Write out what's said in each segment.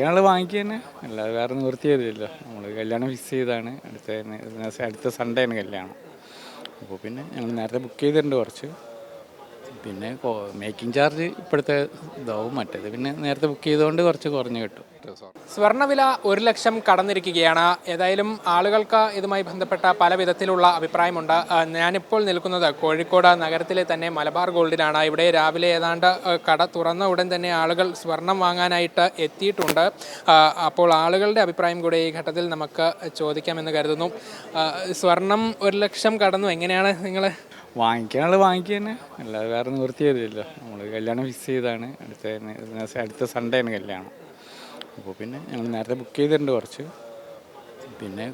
ഞങ്ങൾ വാങ്ങിക്കുക തന്നെ അല്ലാതെ വേറെ നിവൃത്തിയതില്ലല്ലോ നമ്മൾ കല്യാണം ഫിക്സ് ചെയ്താണ് അടുത്ത അടുത്ത സൺഡേ ആണ് കല്യാണം. അപ്പോൾ പിന്നെ ഞങ്ങൾ നേരത്തെ ബുക്ക് ചെയ്തിട്ടുണ്ട് കുറച്ച്. പിന്നെ മേക്കിംഗ് ചാർജ് ഇപ്പോഴത്തെ ഇതാവും മറ്റേത് പിന്നെ നേരത്തെ ബുക്ക് ചെയ്തുകൊണ്ട് കുറച്ച് കുറഞ്ഞു കിട്ടും. സ്വർണവില ഒരു ലക്ഷം കടന്നിരിക്കുകയാണ്. ഏതായാലും ആളുകൾക്ക് ഇതുമായി ബന്ധപ്പെട്ട പല വിധത്തിലുള്ള അഭിപ്രായമുണ്ട്. ഞാനിപ്പോൾ നിൽക്കുന്നത് കോഴിക്കോട് നഗരത്തിലെ തന്നെ മലബാർ ഗോൾഡിലാണ്. ഇവിടെ രാവിലെ ഏതാണ്ട് കട തുറന്ന ഉടൻ തന്നെ ആളുകൾ സ്വർണം വാങ്ങാനായിട്ട് എത്തിയിട്ടുണ്ട്. അപ്പോൾ ആളുകളുടെ അഭിപ്രായം കൂടെ ഈ ഘട്ടത്തിൽ നമുക്ക് ചോദിക്കാമെന്ന് കരുതുന്നു. സ്വർണം ഒരു ലക്ഷം കടന്നു. എങ്ങനെയാണ് നിങ്ങൾ വാങ്ങിക്കാനുള്ള വാങ്ങിക്കുക തന്നെ അല്ലാതെ വേറെ നിവൃത്തിയതില്ലല്ലോ നമ്മൾ കല്യാണം ഫിക്സ് ചെയ്താണ് അടുത്ത അടുത്ത സൺഡേ ആണ് കല്യാണം. അപ്പോൾ പിന്നെ ഞങ്ങൾ നേരത്തെ ബുക്ക് ചെയ്തിട്ടുണ്ട് കുറച്ച്. പിന്നെ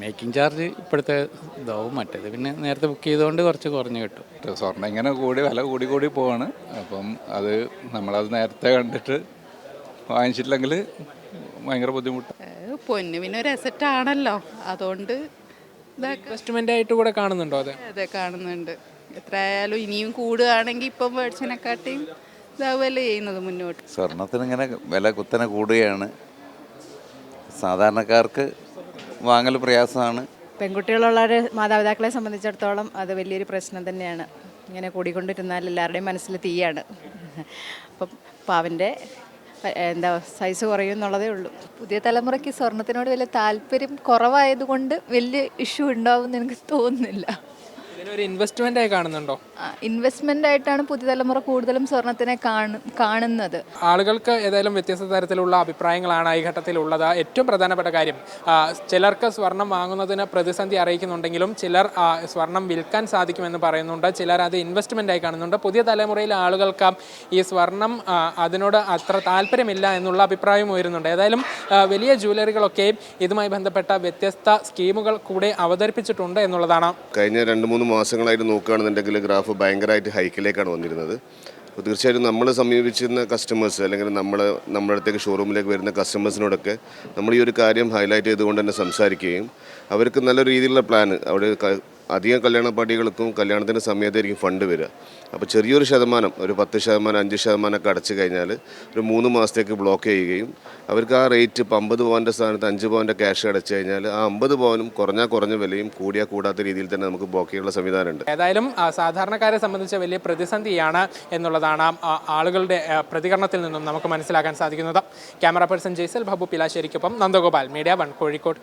മേക്കിംഗ് ചാർജ് ഇപ്പോഴത്തെ ഇതാവും. മറ്റേത് പിന്നെ നേരത്തെ ബുക്ക് ചെയ്തുകൊണ്ട് കുറച്ച് കുറഞ്ഞ് കിട്ടും. സ്വർണം ഇങ്ങനെ കൂടി വില കൂടി കൂടി പോവാണ്. അപ്പം അത് നമ്മളത് നേരത്തെ കണ്ടിട്ട് വാങ്ങിച്ചിട്ടില്ലെങ്കിൽ ഭയങ്കര ബുദ്ധിമുട്ട്. പൊന്ന് പിന്നെ ഒരു അസറ്റ് ആണല്ലോ. അതുകൊണ്ട് ഇൻവെസ്റ്റ്മെന്റ് ആയിട്ട് കൂടെ കാണുന്നുണ്ടോ അതെ അതെ കാണുന്നുണ്ട്. എത്ര ആയാലും ഇനിയും കൂടുകയാണെങ്കിൽ ഇപ്പം മേടിച്ചതിനെക്കാട്ടിയും ഇതാവുമല്ലേ ചെയ്യുന്നത് മുന്നോട്ട്. സ്വർണത്തിന് ഇങ്ങനെ വില കുത്തനെ കൂടുകയാണ്. സാധാരണക്കാർക്ക് വാങ്ങൽ പ്രയാസമാണ്. പെൺകുട്ടികളുള്ള മാതാപിതാക്കളെ സംബന്ധിച്ചിടത്തോളം അത് വലിയൊരു പ്രശ്നം തന്നെയാണ്. ഇങ്ങനെ കൂടിക്കൊണ്ടിരുന്നാൽ എല്ലാവരുടെയും മനസ്സിൽ തീയാണ്. അപ്പം പാവന്റെ എന്താ സൈസ് കുറയും എന്നുള്ളതേ ഉള്ളൂ. പുതിയ തലമുറയ്ക്ക് സ്വർണത്തിനോട് വലിയ താല്പര്യം കുറവായതുകൊണ്ട് വലിയ ഇഷ്യൂ ഉണ്ടാവും എന്ന് എനിക്ക് തോന്നുന്നില്ല. ഇതിനൊരു ഇൻവെസ്റ്റ്മെന്റ് ആയി കാണുന്നുണ്ടോ? ഇൻവെസ്റ്റ്മെന്റ് ആയിട്ടാണ് പുതിയ തലമുറ കൂടുതലും സ്വർണത്തിനെ കാണു കാണുന്നത്. ആളുകൾക്ക് ഏതായാലും വ്യത്യസ്ത തരത്തിലുള്ള അഭിപ്രായങ്ങളാണ് ഈ ഘട്ടത്തിൽ ഉള്ളത്. ഏറ്റവും പ്രധാനപ്പെട്ട കാര്യം ചിലർക്ക് സ്വർണം വാങ്ങുന്നതിന് പ്രതിസന്ധി അറിയിക്കുന്നുണ്ടെങ്കിലും ചിലർ സ്വർണം വിൽക്കാൻ സാധിക്കുമെന്ന് പറയുന്നുണ്ട്. ചിലർ അത് ഇൻവെസ്റ്റ്മെന്റ് ആയി കാണുന്നുണ്ട്. പുതിയ തലമുറയിൽ ആളുകൾക്ക് ഈ സ്വർണം അതിനോട് അത്ര താല്പര്യമില്ല എന്നുള്ള അഭിപ്രായം ഉയരുന്നുണ്ട്. ഏതായാലും വലിയ ജ്വല്ലറികളൊക്കെ ഇതുമായി ബന്ധപ്പെട്ട വ്യത്യസ്ത സ്കീമുകൾ കൂടെ അവതരിപ്പിച്ചിട്ടുണ്ട് എന്നുള്ളതാണ്. കഴിഞ്ഞ രണ്ട് മൂന്ന് മാസങ്ങളായിട്ട് നോക്കുകയാണെന്നുണ്ടെങ്കിൽ ഗ്രാഫ് ഭയങ്കരമായിട്ട് ഹൈക്കിലേക്കാണ് വന്നിരുന്നത്. അപ്പോൾ തീർച്ചയായിട്ടും നമ്മൾ സമീപിച്ചിരുന്ന കസ്റ്റമേഴ്സ് അല്ലെങ്കിൽ നമ്മൾ നമ്മുടെ അടുത്തേക്ക് ഷോറൂമിലേക്ക് വരുന്ന കസ്റ്റമേഴ്സിനോടൊക്കെ നമ്മൾ ഈ ഒരു കാര്യം ഹൈലൈറ്റ് ചെയ്തുകൊണ്ട് തന്നെ സംസാരിക്കുകയും അവർക്ക് നല്ല രീതിയിലുള്ള പ്ലാൻ അവിടെ അധികം കല്യാണ പാർട്ടികൾക്കും കല്യാണത്തിന്റെ സമയത്തായിരിക്കും ഫണ്ട് വരിക. അപ്പോൾ ചെറിയൊരു ശതമാനം ഒരു പത്ത് ശതമാനം അഞ്ച് ശതമാനമൊക്കെ അടച്ചു കഴിഞ്ഞാൽ ഒരു മൂന്ന് മാസത്തേക്ക് ബ്ലോക്ക് ചെയ്യുകയും അവർക്ക് ആ റേറ്റ് ഇപ്പം അമ്പത് പവന്റെ സ്ഥാനത്ത് അഞ്ച് പവന്റെ ക്യാഷ് അടച്ചു കഴിഞ്ഞാൽ ആ അമ്പത് പവനും കുറഞ്ഞാൽ കുറഞ്ഞ വിലയും കൂടിയാൽ കൂടാത്ത രീതിയിൽ തന്നെ നമുക്ക് ബോക്ക് ചെയ്യാനുള്ള സംവിധാനമുണ്ട് ഏതായാലും സാധാരണക്കാരെ സംബന്ധിച്ച വലിയ പ്രതിസന്ധിയാണ് എന്നുള്ളതാണ് ആളുകളുടെ പ്രതികരണത്തിൽ നിന്നും നമുക്ക് മനസ്സിലാക്കാൻ സാധിക്കുന്നത്. ക്യാമറ പേഴ്സൺ ജയ്സൽ ബാബു പിലാശ്ശേരിക്കൊപ്പം നന്ദഗോപാൽ മീഡിയ വൺ കോഴിക്കോട്.